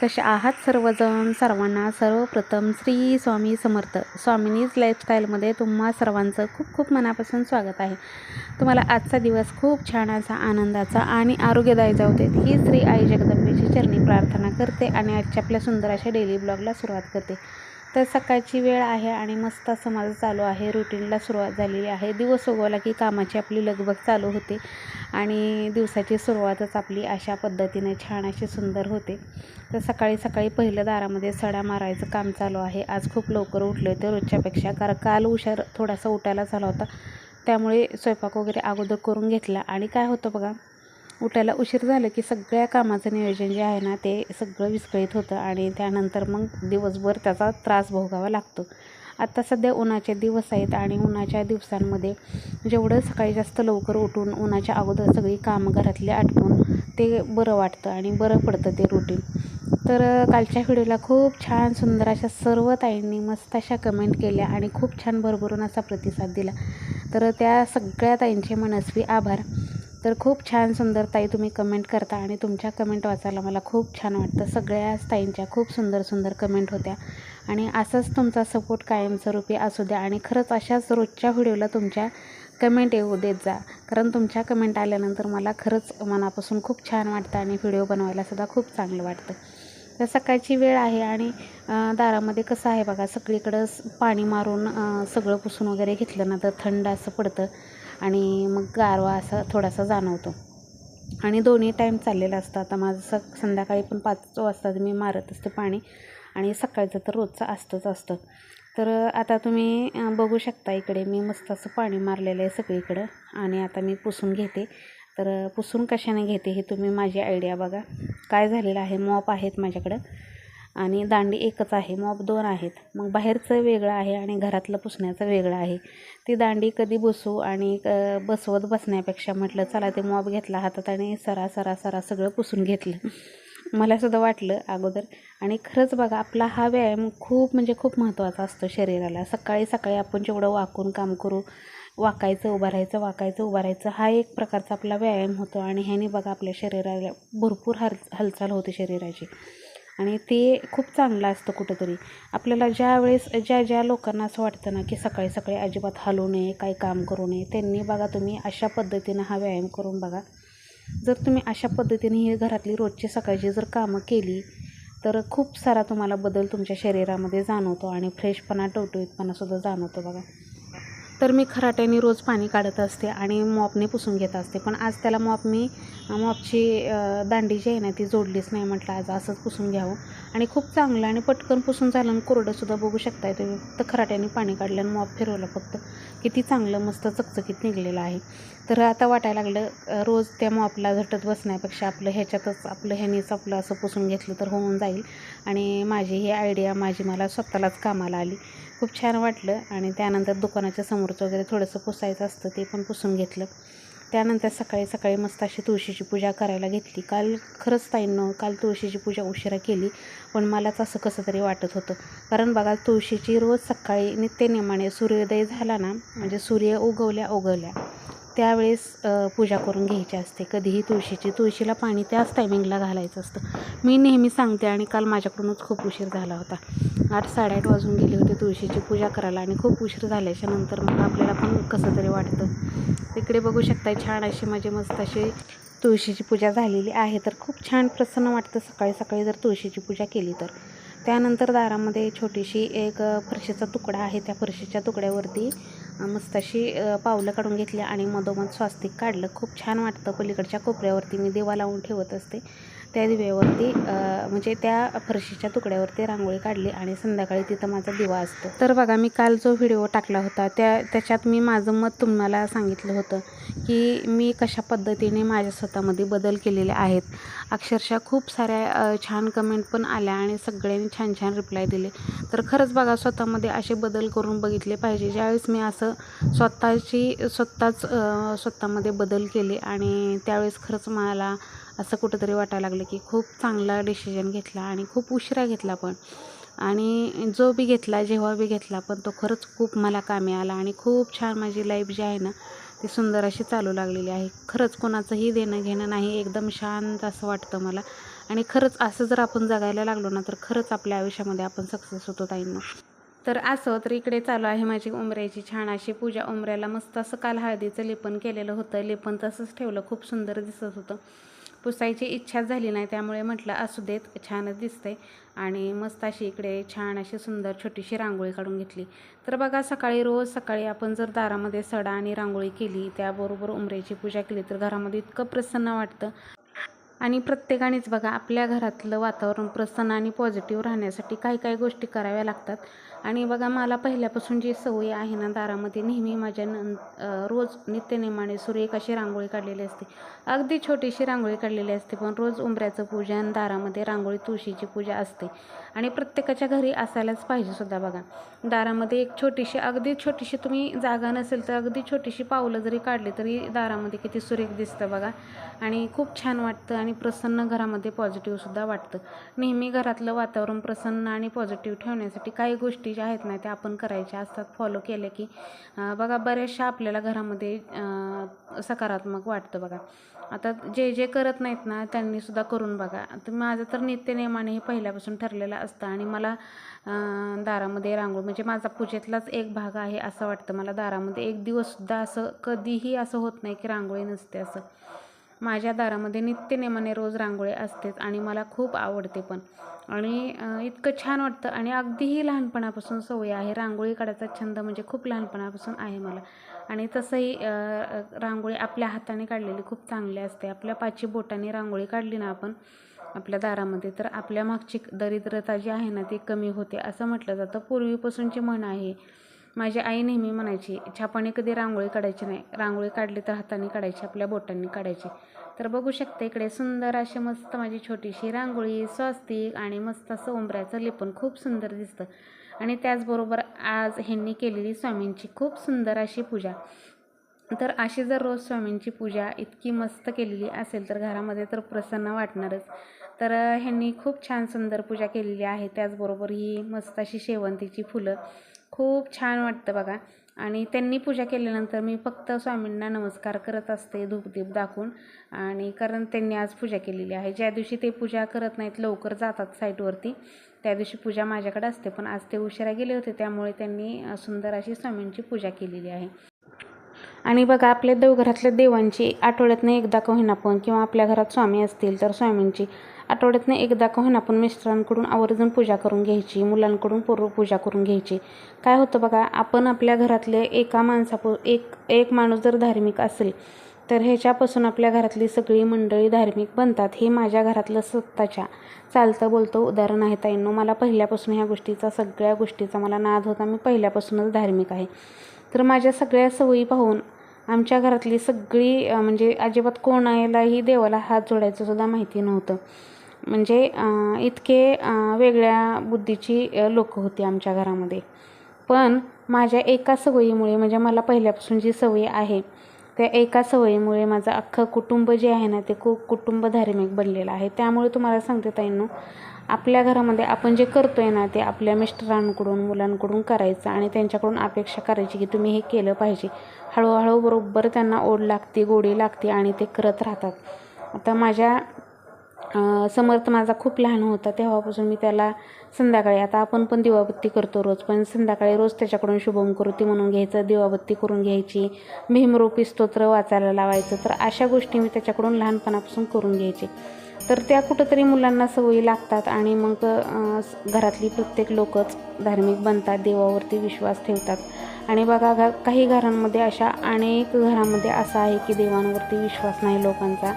कसे आहात सर्वजण? सर्वांना सर्वप्रथम श्री स्वामी समर्थ. स्वामिनीज लाईफस्टाईलमध्ये तुम्हा सर्वांचं खूप खूप मनापासून स्वागत आहे. तुम्हाला आजचा दिवस खूप छान असा आनंदाचा आणि आरोग्यदायी जाऊ देत. ही श्री आई जगदंबेची चरणी प्रार्थना करते आणि आजच्या आपल्या सुंदर अशा डेली ब्लॉगला सुरुवात करते. तर सकाळची वेळ आहे आणि मस्त असं माझं चालू आहे. रुटीनला सुरुवात झालेली आहे. दिवस उगवला की कामाची आपली लगबग चालू होते आणि दिवसाची सुरुवातच आपली अशा पद्धतीने छान अशी सुंदर होते. तर सकाळी सकाळी पहिलं दारामध्ये सडा मारायचं काम चालू आहे. आज खूप लवकर उठले होते रोजच्यापेक्षा कारण काल हुशार थोडासा उठायला झाला होता. त्यामुळे स्वयंपाक वगैरे अगोदर करून घेतला. आणि काय होतं बघा उठायला उशीर झालं की सगळ्या कामाचं नियोजन जे आहे ना ते सगळं विस्कळीत होतं आणि त्यानंतर मग दिवसभर त्याचा त्रास भोगावा लागतो. आत्ता सध्या उन्हाचे दिवस आहेत आणि उन्हाच्या दिवसांमध्ये जेवढं सकाळी जास्त लवकर उठून उन्हाच्या अगोदर सगळी कामं घरातली आटपून ते बरं वाटतं आणि बरं पडतं ते रुटीन तर कालच्या व्हिडिओला खूप छान सुंदर अशा सर्व ताईंनी मस्त अशा कमेंट केल्या आणि खूप छान भरभरून असा प्रतिसाद दिला. तर त्या सगळ्या ताईंचे मनस्वी आभार. तर खूप छान सुंदर ताई तुम्ही कमेंट करता आणि तुमच्या कमेंट वाचायला मला खूप छान वाटतं. सगळ्याच ताईंच्या खूप सुंदर सुंदर कमेंट होत्या. आणि असंच तुमचा सपोर्ट कायमस्वरूपी असू द्या आणि खरंच अशाच रोजच्या व्हिडिओला तुमच्या कमेंट येऊ देत जा. कारण तुमच्या कमेंट आल्यानंतर मला खरंच मनापासून खूप छान वाटतं आणि व्हिडिओ बनवायलासुद्धा खूप चांगलं वाटतं. तर सकाळची वेळ आहे आणि दारामध्ये कसं आहे बघा सगळीकडं पाणी मारून सगळं पुसून वगैरे घेतलं ना तर थंड असं पडतं. आणि मग गारवा असा थोडासा जाणवतो. आणि दोन्ही टाईम चाललेला असतं. आता माझं स संध्याकाळी पण पाच वाजता मी मारत असते पाणी आणि सकाळचं तर रोजचं असतंच असतं. तर आता तुम्ही बघू शकता इकडे मी मस्त असं पाणी मारलेलं आहे सगळीकडं आणि आता मी पुसून घेते. तर पुसून कशाने घेते हे तुम्ही माझी आयडिया बघा. काय झालेलं आहे? मॉप आहेत माझ्याकडं. आणि दांडी एकच आहे मॉप दोन आहेत. मग बाहेरचं वेगळं आहे आणि घरातलं पुसण्याचं वेगळं आहे. ती दांडी कधी बसू आणि बसवत बसण्यापेक्षा म्हटलं चला ते मॉप घेतला हातात आणि सरा सरा सरा सगळं पुसून घेतलं. मलासुद्धा वाटलं अगोदर. आणि खरंच बघा आपला हा व्यायाम खूप म्हणजे खूप महत्त्वाचा असतो शरीराला. सकाळी सकाळी आपण जेवढं वाकून काम करू वाकायचं उभं राहायचं वाकायचं उभं राहायचं हा एक प्रकारचा आपला व्यायाम होतो. आणि ह्याने बघा आपल्या शरीराला भरपूर हाल हालचाल होते शरीराची. आणि ते खूप चांगलं असतं कुठंतरी. आपल्याला ज्या वेळेस ज्या ज्या लोकांना असं वाटतं ना की सकाळी सकाळी अजिबात हलू नये काही काम करू नये त्यांनी बघा तुम्ही अशा पद्धतीनं हा व्यायाम करून बघा. जर तुम्ही अशा पद्धतीने ही घरातली रोजची सकाळची जर कामं केली तर खूप सारा तुम्हाला बदल तुमच्या शरीरामध्ये जाणवतो आणि फ्रेशपणा टवटवीतपणासुद्धा जाणवतो बघा. तर मी खराट्याने रोज पाणी काढत असते आणि मॉपने पुसून घेत असते. पण आज त्याला मॉप मी मॉपची दांडी जी आहे ना ती जोडलीच नाही म्हटलं आज असंच पुसून घ्यावं. आणि खूप चांगलं आणि पटकन पुसून झालं आणि कोरडंसुद्धा बघू शकताय तुम्ही. फक्त खराट्याने पाणी काढलं आणि मॉप फिरवलं फक्त. किती चांगलं मस्त चकचकीत निघलेलं आहे. तर आता वाटायला लागलं रोज त्या मॉपला झटत बसण्यापेक्षा आपलं ह्याच्यातच आपलं ह्यानेच आपलं असं पुसून घेतलं तर होऊन जाईल. आणि माझी ही आयडिया माझी मला स्वतःलाच कामाला आली. खूप छान वाटलं आणि त्यानंतर दुकानाच्या समोरचं वगैरे थोडंसं पुसायचं असतं ते पण पुसून घेतलं. त्यानंतर सकाळी सकाळी मस्त अशी तुळशीची पूजा करायला घेतली. काल खरंच ताईंनं काल तुळशीची पूजा उशिरा केली पण मलाच असं कसं तरी वाटत होतं. कारण बघा तुळशीची रोज सकाळी नित्यनेमाने सूर्योदय झाला ना म्हणजे सूर्य उगवल्या उगवल्या. त्यावेळेस पूजा करून घ्यायची असते. कधीही तुळशीची तुळशीला पाणी त्याच टायमिंगला घालायचं असतं. मी नेहमी सांगते आणि काल माझ्याकडूनच खूप उशीर झाला होता. आठ साडेआठ वाजून गेली होती तुळशीची पूजा करायला आणि खूप उशीर झाल्याच्यानंतर मग आपल्याला पण कसं तरी वाटतं. तिकडे बघू शकता छान अशी माझी मस्त अशी तुळशीची पूजा झालेली आहे. तर खूप छान प्रसन्न वाटतं सकाळी सकाळी जर तुळशीची पूजा केली तर. त्यानंतर दारामध्ये छोटीशी एक फरशीचा तुकडा आहे. त्या फरशीच्या तुकड्यावरती मस्त अशी पावलं काढून घेतली आणि मधोमध स्वास्तिक काढलं. खूप छान वाटतं पलीकडच्या कोपऱ्यावरती. मी देवा लावून ठेवत असते. त्या दिव्यावरती म्हणजे त्या फरशीच्या तुकड्यावरती रांगोळी काढली आणि संध्याकाळी तिथं माझा दिवा असतो. तर बघा मी काल जो व्हिडिओ टाकला होता त्या त्याच्यात मी माझं मत तुम्हाला सांगितलं होतं की मी कशा पद्धतीने माझ्या स्वतःमध्ये बदल केलेले आहेत. अक्षरशः खूप साऱ्या छान कमेंट पण आल्या आणि सगळ्यांनी छान छान रिप्लाय दिले. तर खरंच बघा स्वतःमध्ये असे बदल करून बघितले पाहिजे. ज्यावेळेस मी असं स्वतःची स्वतःच स्वतःमध्ये बदल केले आणि त्यावेळेस खरंच मला असं कुठंतरी वाटायला लागलं की खूप चांगला डिसिजन घेतला आणि खूप उशिरा घेतला पण. आणि जो बी घेतला जेव्हा बी घेतला पण तो खरंच खूप मला कामी आला आणि खूप छान माझी लाईफ जी आहे ना ती सुंदर अशी चालू लागलेली आहे. खरंच कोणाचंही देणं घेणं नाही एकदम शांत असं वाटतं मला. आणि खरंच असं जर आपण जगायला लागलो ना तर खरंच आपल्या आयुष्यामध्ये आपण सक्सेस होतो ताईंना. तर असं तर इकडे चालू आहे माझी उमऱ्याची छान अशी पूजा. उमऱ्याला मस्त असं काल हळदीचं लेपन केलेलं होतं. लेपन तसंच ठेवलं. खूप सुंदर दिसत होतं. पुसायची इच्छा झाली नाही त्यामुळे म्हटलं असू देत छानच दिसते आणि मस्त अशी इकडे छान अशी सुंदर छोटीशी रांगोळी काढून घेतली. तर बघा सकाळी रोज सकाळी आपण जर दारामध्ये सडा आणि रांगोळी केली त्याबरोबर उमरेची पूजा केली तर घरामध्ये इतकं प्रसन्न वाटतं. आणि प्रत्येकानेच बघा आपल्या घरातलं वातावरण प्रसन्न आणि पॉझिटिव्ह राहण्यासाठी काही काही गोष्टी कराव्या लागतात. आणि बघा मला पहिल्यापासून जी सवय आहे ना दारामध्ये नेहमी माझ्या न रोज नित्यनेमाने सुरेख एक अशी रांगोळी काढलेली असते. अगदी छोटीशी रांगोळी काढलेली असते पण रोज उंबऱ्याचं पूजन दारामध्ये रांगोळी तुळशीची पूजा असते. आणि प्रत्येकाच्या घरी असायलाच पाहिजे सुद्धा बघा. दारामध्ये एक छोटीशी अगदी छोटीशी तुम्ही जागा नसेल तर अगदी छोटीशी पावलं जरी काढली तरी दारामध्ये किती सुरेख दिसतं बघा. आणि खूप छान वाटतं आणि प्रसन्न घरामध्ये पॉझिटिव्हसुद्धा वाटतं. नेहमी घरातलं वातावरण प्रसन्न आणि पॉझिटिव्ह ठेवण्यासाठी काही गोष्टी ज्या आहेत ना त्या आपण करायच्या असतात. फॉलो केल्या की बघा बऱ्याचशा आपल्याला घरामध्ये सकारात्मक वाटतं बघा. आता जे जे करत नाहीत ना त्यांनीसुद्धा करून बघा. तर माझं तर नित्यनियमाने हे पहिल्यापासून ठरलेलं असतं आणि मला दारामध्ये रांगोळ म्हणजे माझा पूजेतलाच एक भाग आहे असं वाटतं. मला दारामध्ये एक दिवससुद्धा असं कधीही असं होत नाही की रांगोळी नसते असं. माझ्या दारामध्ये नित्यनेमाने रोज रांगोळी असतेच आणि मला खूप आवडते पण. आणि इतकं छान वाटतं आणि अगदीही लहानपणापासून सवय आहे. रांगोळी काढायचा छंद म्हणजे खूप लहानपणापासून आहे मला. आणि तसंही रांगोळी आपल्या हाताने काढलेली खूप चांगली असते. आपल्या पाचही बोटाने रांगोळी काढली ना आपण आपल्या दारामध्ये तर आपल्या मागची दरिद्रता जी आहे ना ती कमी होते असं म्हटलं जातं. पूर्वीपासूनची म्हण आहे माझी आई नेहमी म्हणायची छापाने कधी रांगोळी काढायची नाही. रांगोळी काढली तर हाताने काढायची आपल्या बोटांनी काढायची. तर बघू शकता इकडे सुंदर अशी मस्त माझी छोटीशी रांगोळी स्वस्तिक आणि मस्त असं उंबऱ्याचं लेपन खूप सुंदर दिसतं. आणि त्याचबरोबर आज ह्यांनी केलेली स्वामींची खूप सुंदर अशी पूजा. तर अशी जर रोज स्वामींची पूजा इतकी मस्त केलेली असेल तर घरामध्ये तर प्रसन्न वाटणारच. तर ह्यांनी खूप छान सुंदर पूजा केलेली आहे. त्याचबरोबर ही मस्त अशी शेवंतीची फुलं. खूप छान वाटतं बघा. आणि त्यांनी पूजा केल्यानंतर मी फक्त स्वामींना नमस्कार करत असते धूपदीप दाखवून. आणि कारण त्यांनी आज पूजा केलेली आहे. ज्या दिवशी ते पूजा करत नाहीत लवकर जातात साईटवरती. त्या दिवशी पूजा माझ्याकडे असते पण आज ते उशिरा गेले होते त्यामुळे त्यांनी सुंदर अशी स्वामींची पूजा केलेली आहे. आणि बघा आपल्या देवघरातल्या देवांची आठवड्यातनं एकदा का होईना पण किंवा आपल्या घरात स्वामी असतील तर स्वामींची आठवड्यातनं एकदा का होईना आपण मिस्टरांकडून आवर्जून पूजा करून घ्यायची मुलांकडून पूर्व पूजा करून घ्यायची. काय होतं बघा आपण आपल्या घरातले एका माणसापो एक एक माणूस जर धार्मिक असेल तर ह्याच्यापासून आपल्या घरातली सगळी मंडळी धार्मिक बनतात. हे माझ्या घरातलं स्वतःच्या चालतं बोलतं उदाहरण आहे ताईंनो. मला पहिल्यापासून ह्या गोष्टीचा सगळ्या गोष्टीचा मला नाद होता. मी पहिल्यापासूनच धार्मिक आहे. तर माझ्या सगळ्या सवयी पाहून आमच्या घरातली सगळी म्हणजे अजिबात कोणालाही देवाला हात जोडायचं सुद्धा माहिती नव्हतं. म्हणजे इतके वेगळ्या बुद्धीची लोक होती आमच्या घरामध्ये. पण माझ्या एका सवयीमुळे म्हणजे मला पहिल्यापासून जी सवय आहे त्या एका सवयीमुळे माझं अख्खं कुटुंब जे आहे ना ते खूप कुटुंब धार्मिक बनलेलं आहे. त्यामुळे तुम्हाला सांगते ताईंनो आपल्या घरामध्ये आपण जे करतो आहे ना ते आपल्या मिस्टरांकडून मुलांकडून करायचं आणि त्यांच्याकडून अपेक्षा करायची की तुम्ही हे केलं पाहिजे. हळूहळू बरोबर त्यांना ओढ लागते गोडी लागते आणि ते करत राहतात. आता माझ्या समर्थ माझा खूप लहान होता तेव्हापासून मी त्याला संध्याकाळी आता आपण पण दिवाबत्ती करतो रोज पण संध्याकाळी रोज त्याच्याकडून शुभम कृती म्हणून घ्यायचं दिवाबत्ती करून घ्यायची भीमरूपी स्तोत्र वाचायला लावायचं तर अशा गोष्टी मी त्याच्याकडून लहानपणापासून करून घ्यायचे. तर त्या कुठंतरी मुलांना सवयी लागतात आणि मग घरातली प्रत्येक लोकच धार्मिक बनतात देवावरती विश्वास ठेवतात. आणि बघा काही घरांमध्ये अशा अनेक घरामध्ये असं आहे की देवांवरती विश्वास नाही लोकांचा.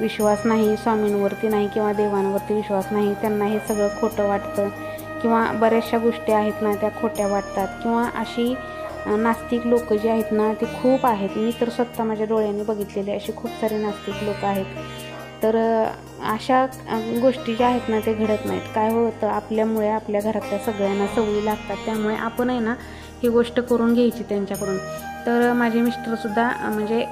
विश्वास नाही स्वामींवरती नाही किंवा देवांवरती विश्वास नाही त्यांना हे सगळं खोटं वाटतं. किंवा बऱ्याचशा गोष्टी आहेत ना त्या खोट्या वाटतात. किंवा अशी नास्तिक लोक जी आहेत ना ती खूप आहेत. मी तर स्वतः माझ्या डोळ्यांनी बघितलेले असे खूप सारे नास्तिक लोक आहेत. तर अशा गोष्टी ज्या आहेत ना ते घडत नाहीत. काय होतं आपल्यामुळे आपल्या घरातल्या सगळ्यांना सवयी लागतात. त्यामुळे आपण आहे ना ही गोष्ट करून घ्यायची त्यांच्याकडून. तर माझे मिस्टरसुद्धा म्हणजे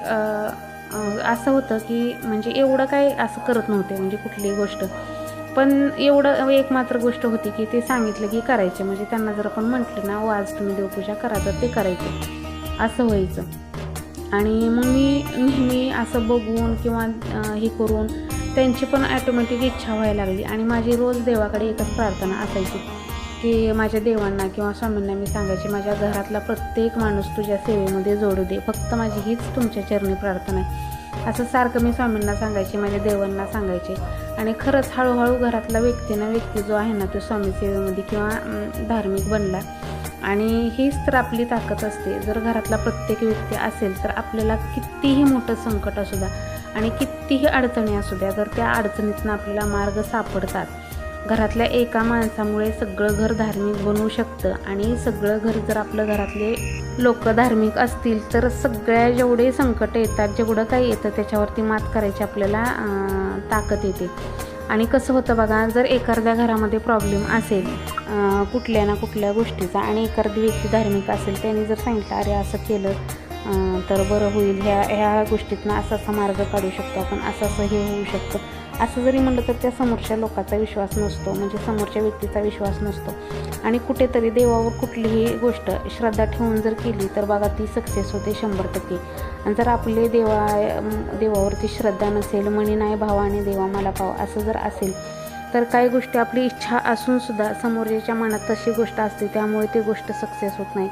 असं होतं की म्हणजे एवढं काय असं करत नव्हते म्हणजे कुठलीही गोष्ट. पण एवढं एक मात्र गोष्ट होती की ते सांगितलं की करायचे. म्हणजे त्यांना जर आपण म्हटलं ना ओ आज तुम्ही देवपूजा करा तर ते करायचे. असं व्हायचं. आणि मग मी नेहमी असं बघून किंवा हे करून त्यांची पण ॲटोमॅटिक इच्छा व्हायला लागली. आणि माझी रोज देवाकडे एकच प्रार्थना असायची. की माझ्या देवांना किंवा स्वामींना मी सांगायची माझ्या घरातला प्रत्येक माणूस तुझ्या सेवेमध्ये जोडू दे. फक्त माझी हीच तुमच्या चरणी प्रार्थना आहे. असं सारखं मी स्वामींना सांगायचे माझ्या देवांना सांगायचे. आणि खरंच हळूहळू घरातला व्यक्ती ना व्यक्ती जो आहे ना तो स्वामी सेवेमध्ये किंवा धार्मिक बनला. आणि हीच तर आपली ताकद असते. जर घरातला प्रत्येक व्यक्ती असेल तर आपल्याला कितीही मोठं संकट असू द्या आणि कितीही अडचणी असू द्या जर त्या अडचणीतनं आपल्याला मार्ग सापडतात घरातल्या एका माणसामुळे सगळं घर धार्मिक बनवू शकतं आणि सगळं घर जर आपलं घरातले लोक धार्मिक असतील तर सगळ्या जेवढे संकट येतात जेवढं काही येतं त्याच्यावरती मात करायची आपल्याला ताकद येते. आणि कसं होतं बघा जर एखाद्या घरामध्ये प्रॉब्लेम असेल कुठल्या ना कुठल्या गोष्टीचा आणि एखादी व्यक्ती धार्मिक असेल त्यांनी जर सांगितलं अरे असं केलं तर बरं होईल ह्या ह्या गोष्टीतनं असा असा मार्ग काढू शकतो आपण असं असं हे होऊ शकतं. असं जरी म्हणलं तर त्या समोरच्या लोकांचा विश्वास नसतो म्हणजे समोरच्या व्यक्तीचा विश्वास नसतो. आणि कुठेतरी देवावर कुठलीही गोष्ट श्रद्धा ठेवून जर केली तर बघा ती सक्सेस होते शंभर टक्के. आणि जर आपले देवा देवावरती श्रद्धा नसेल म्हणे नाही भावाने देवा मला पाव असं जर असेल तर काही गोष्टी आपली इच्छा असूनसुद्धा समोरच्या मनात तशी गोष्ट असते त्यामुळे ती गोष्ट सक्सेस होत नाही.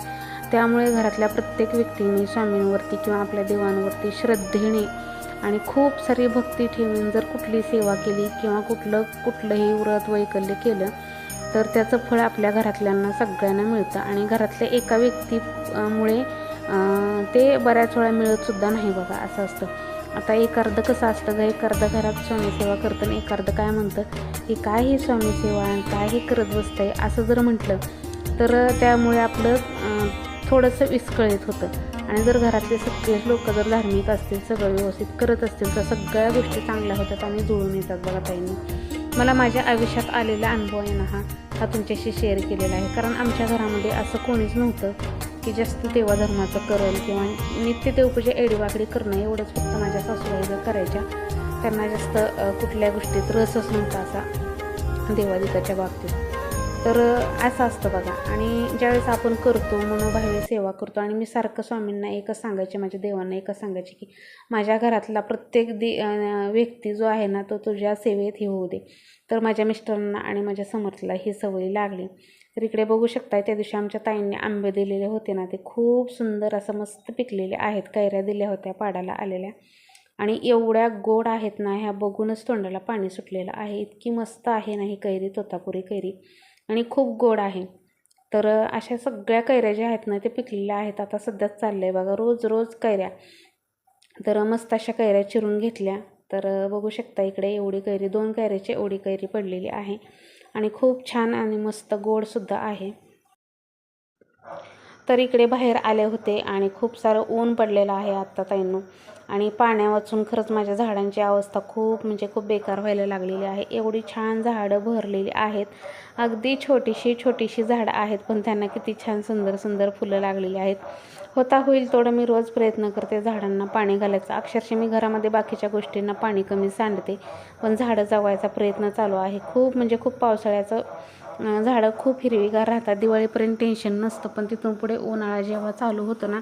त्यामुळे घरातल्या प्रत्येक व्यक्तीने स्वामींवरती किंवा आपल्या देवांवरती श्रद्धेने आणि खूप सारी भक्ती ठेवून जर कुठली सेवा केली किंवा कुठलं कुठलंही व्रत वैकल्य केलं तर त्याचं फळ आपल्या घरातल्यांना सगळ्यांना मिळतं. आणि घरातल्या एका व्यक्तीमुळे ते बऱ्याच वेळा मिळतसुद्धा नाही बघा असं असतं. आता एक अर्ध कसं असतं का एक अर्ध घरात स्वामी सेवा करतं आणि एक अर्ध काय म्हणतं की काय ही स्वामीसेवा आणि काय हे करत बसतंय असं जर म्हटलं तर त्यामुळे आपलं थोडंसं विस्कळीत होतं. आणि जर घरातले सगळे लोक जर धार्मिक असतील सगळं व्यवस्थित करत असतील तर सगळ्या गोष्टी चांगल्या होतात आणि जुळून येतात बघा ताईंनी. मला माझ्या आयुष्यात आलेला अनुभव आहे ना हा हा तुमच्याशी शेअर केलेला आहे. कारण आमच्या घरामध्ये असं कोणीच नव्हतं की जास्त देवाधर्माचं करेल किंवा नित्य देवपूजा एडीवाकडी करणं एवढंच फक्त माझ्या सासूबाई जर करायच्या त्यांना जास्त कुठल्या गोष्टीत रसच नव्हता असा देवादिकाच्या बाबतीत. तर असं असतं बघा. आणि ज्यावेळेस आपण करतो मनोभावे सेवा करतो आणि मी सारखं स्वामींना एकच सांगायचे माझ्या देवांना एकच सांगायचे की माझ्या घरातला प्रत्येक दे व्यक्ती जो आहे ना तो तुझ्या सेवेत हे होऊ दे. तर माझ्या मिस्टरांना आणि माझ्या समर्थला ही सवय लागली. तर इकडे बघू शकताय त्या दिवशी आमच्या ताईंनी आंबे दिलेले होते ना ते खूप सुंदर असं मस्त पिकलेले आहेत कैऱ्या दिल्या होत्या पाडाला आलेल्या. आणि एवढ्या गोड आहेत ना ह्या बघूनच तोंडाला पाणी सुटलेलं आहे. इतकी मस्त आहे ना ही कैरी तोतापुरी कैरी. आणि खूप गोड आहे. तर अशा सगळ्या कैऱ्या ज्या आहेत ना ते पिकलेल्या आहेत. आता सध्याच चाललं आहे बघा रोज रोज कैऱ्या. तर मस्त अशा कैऱ्या चिरून घेतल्या. तर बघू शकता इकडे एवढी कैरी दोन कैऱ्याची एवढी कैरी पडलेली आहे. आणि खूप छान आणि मस्त गोडसुद्धा आहे. तर इकडे बाहेर आले होते आणि खूप सारं ऊन पडलेलं आहे आत्ता ताईंनो. आणि पाण्या वाचून खरंच माझ्या झाडांची अवस्था खूप म्हणजे खूप बेकार व्हायला लागलेली आहे. एवढी छान झाडं भरलेली आहेत. अगदी छोटीशी छोटीशी झाडं आहेत पण त्यांना किती छान सुंदर सुंदर फुलं लागलेली आहेत. होता होईल तेवढं मी रोज प्रयत्न करते झाडांना पाणी घालायचा. अक्षरशः मी घरामध्ये बाकीच्या गोष्टींना पाणी कमी सांडते पण झाडं जगवायचा प्रयत्न चालू आहे. खूप म्हणजे खूप पावसाळ्याचं झाडं खूप हिरवीगार राहतात. दिवाळीपर्यंत टेन्शन नसतं पण तिथून पुढे उन्हाळा जेव्हा चालू होतो ना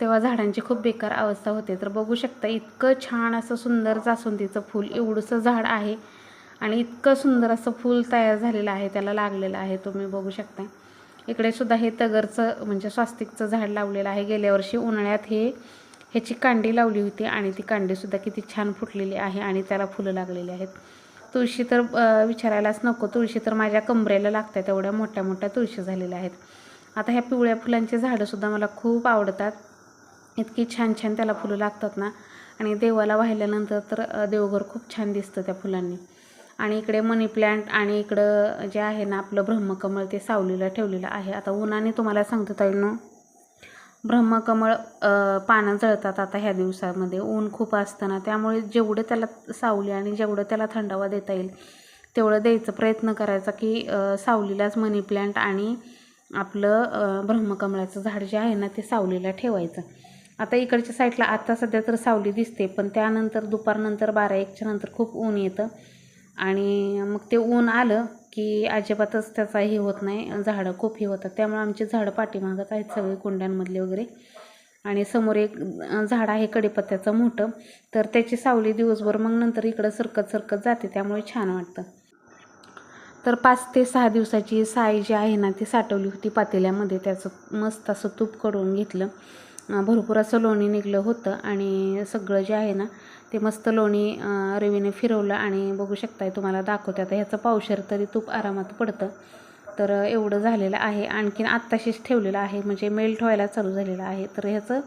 तेव्हा झाडांची खूप बेकार अवस्था होते. तर बघू शकता इतकं छान असं सुंदर जास्वंदीचं फूल एवढंसं झाड आहे आणि इतकं सुंदर असं फूल तयार झालेलं आहे त्याला लागलेलं आहे तुम्ही बघू शकता. इकडे सुद्धा हे तगरचं म्हणजे स्वास्तिकचं झाड लावलेलं आहे. गेल्या वर्षी उन्हाळ्यात हे ह्याची कांडी लावली होती आणि ती कांडीसुद्धा किती छान फुटलेली आहे आणि त्याला फुलं लागलेली आहेत. तुळशी तर विचारायलाच नको. तुळशी तर माझ्या कमरेला लागतात एवढ्या मोठ्या मोठ्या तुळशी झालेल्या आहेत. आता ह्या पिवळ्या फुलांची झाडंसुद्धा मला खूप आवडतात. इतकी छान छान त्याला फुलं लागतात ना. आणि देवाला वाहिल्यानंतर तर देवघर खूप छान दिसतं त्या फुलांनी. आणि इकडे मनी प्लॅन्ट आणि इकडं जे आहे ना आपलं ब्रह्मकमळ ते सावलीला ठेवलेलं आहे. आता उन्हाने तुम्हाला सांगतो ताईंनो ब्रह्मकमळ पानं जळतात आता ह्या दिवसामध्ये. ऊन खूप असतं ना त्यामुळे जेवढं त्याला सावली आणि जेवढं त्याला थंडावा देता येईल तेवढं द्यायचा प्रयत्न करायचा की सावलीलाच मनी प्लॅन्ट आणि आपलं ब्रह्मकमळाचं झाड जे आहे ना ते सावलीला ठेवायचं. आता इकडच्या साईडला आता सध्या तर सावली दिसते पण त्यानंतर दुपारनंतर बारा एकच्या नंतर खूप ऊन येतं. आणि मग ते ऊन आलं की अजिबातच त्याचा हे होत नाही झाडं खूप हे होतात. त्यामुळे आमची झाडं पाठीमागत आहेत सगळे कुंड्यांमधले वगैरे. आणि समोर एक झाड आहे कडीपत्त्याचं मोठं. तर त्याची सावली दिवसभर मग नंतर इकडं सरकत सरकत जाते त्यामुळे छान वाटतं. तर पाच ते सहा दिवसाची साय जी आहे ना ती साठवली होती पातेल्यामध्ये. त्याचं मस्त असं तूप करून घेतलं. भरपूर असं लोणी निघलं होतं आणि सगळं जे आहे ना ते मस्त लोणी रवीने फिरवलं आणि बघू शकताय तुम्हाला दाखवते. आता ह्याचं पावशर तरी तूप आरामात पडतं. तर एवढं झालेलं आहे. आणखीन आत्ताशीच ठेवलेलं आहे. म्हणजे मेल्ट व्हायला चालू झालेलं आहे. तर ह्याचं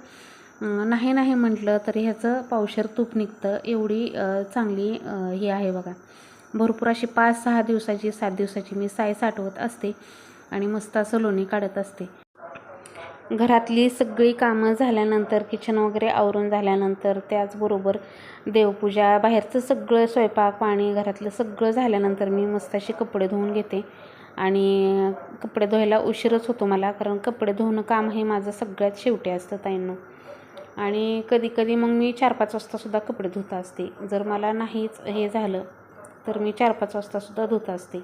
नाही नाही म्हटलं तरी ह्याचं पावशर तूप निघतं. एवढी चांगली ही आहे बघा. भरपूर अशी पाच सहा दिवसाची सात दिवसाची मी साय साठवत असते आणि मस्त असं लोणी काढत असते. घरातली सगळी कामं झाल्यानंतर किचन वगैरे आवरून झाल्यानंतर त्याचबरोबर देवपूजा बाहेरचं सगळं स्वयंपाक पाणी घरातलं सगळं झाल्यानंतर मी मस्त असे कपडे धुवून घेते. आणि कपडे धुवायला उशीरच होतो मला कारण कपडे धुवणं काम हे माझं सगळ्यात शेवटी असतं ताईंनो. आणि कधी कधी मग मी चार पाच वाजतासुद्धा कपडे धुत असते. जर मला नाहीच हे झालं तर मी चार पाच वाजतासुद्धा धुत असते.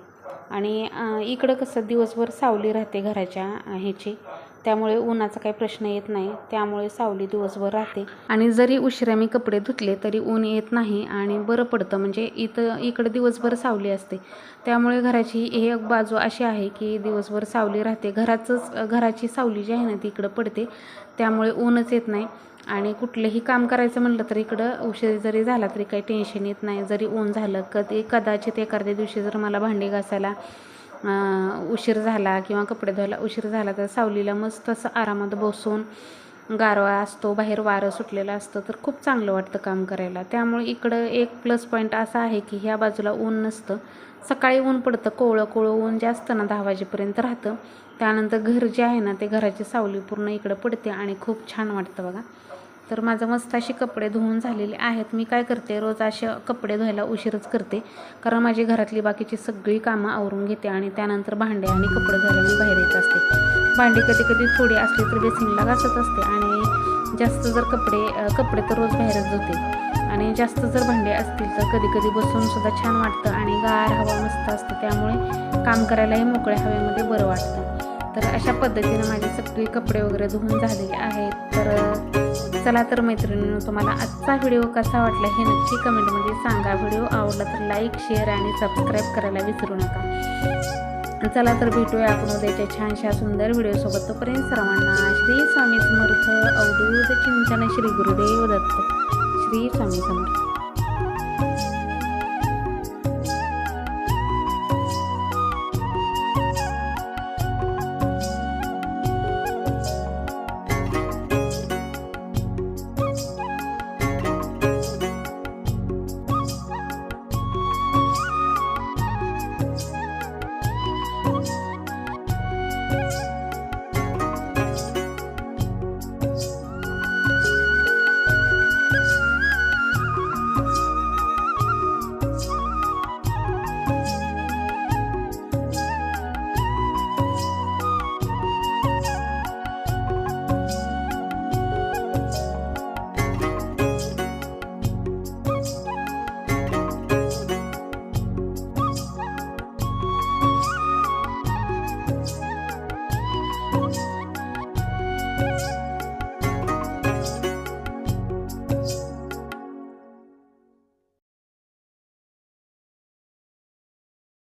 आणि इकडं कसं दिवसभर सावली राहते घराच्या ह्याची त्यामुळे उन्हाचा काही प्रश्न येत नाही. त्यामुळे सावली दिवसभर राहते. आणि जरी उशिरा मी कपडे धुतले तरी ऊन येत नाही आणि बरं पडतं. म्हणजे इथं इकडं दिवसभर सावली असते. त्यामुळे घराची ही एक बाजू अशी आहे की दिवसभर सावली राहते. घराचंच घराची सावली जी आहे ना ती इकडं पडते. त्यामुळे ऊनच येत नाही. आणि कुठलंही काम करायचं म्हटलं तर इकडं उशीर जरी झाला तरी काही टेन्शन येत नाही. जरी ऊन झालं कधी कदाचित एखाद्या दिवशी जर मला भांडी घासायला उशीर झाला किंवा कपडे धुवायला उशीर झाला तर सावलीला मस्त असं आरामात बसून गारवा असतो बाहेर वारं सुटलेलं असतं तर खूप चांगलं वाटतं काम करायला. त्यामुळे इकडं एक प्लस पॉईंट असा आहे की ह्या बाजूला ऊन नसतं. सकाळी ऊन पडतं कोवळं कोवळं ऊन जे असतं ना दहा वाजेपर्यंत राहतं. त्यानंतर घर जे आहे ना ते घराची सावली पूर्ण इकडं पडते आणि खूप छान वाटतं बघा. तर माझं मस्त असे कपडे धुवून झालेले आहेत. मी काय करते रोज असे कपडे धुवायला उशीरच करते. कारण माझी घरातली बाकीची सगळी कामं आवरून घेते आणि त्यानंतर भांडे आणि कपडे धुवायला मी बाहेर येत असते. भांडी कधी कधी थोडी असली तर बेसिनला घासत असते आणि जास्त जर कपडे कपडे तर रोज बाहेरच धुते. आणि जास्त जर भांडे असतील तर कधी कधी बसून सुद्धा छान वाटतं आणि गार हवा मस्त असते. त्यामुळे काम करायलाही मोकळ्या हवेमध्ये बरं वाटतं. तर अशा पद्धतीनं माझे सगळे कपडे वगैरे धुवून झालेले आहेत. तर चला तर मैत्रिणींनो तुम्हाला आजचा व्हिडिओ कसा वाटला हे नक्की कमेंटमध्ये सांगा. व्हिडिओ आवडला तर लाईक शेअर आणि सबस्क्राईब करायला विसरू नका. चला तर भेटूया आपण उद्याच्या छानशा सुंदर व्हिडिओसोबत तोपर्यंत सर्वांना श्री स्वामी समर्थ अवधूत चिंतन श्री गुरुदेव दत्त. श्री स्वामी समर्थ.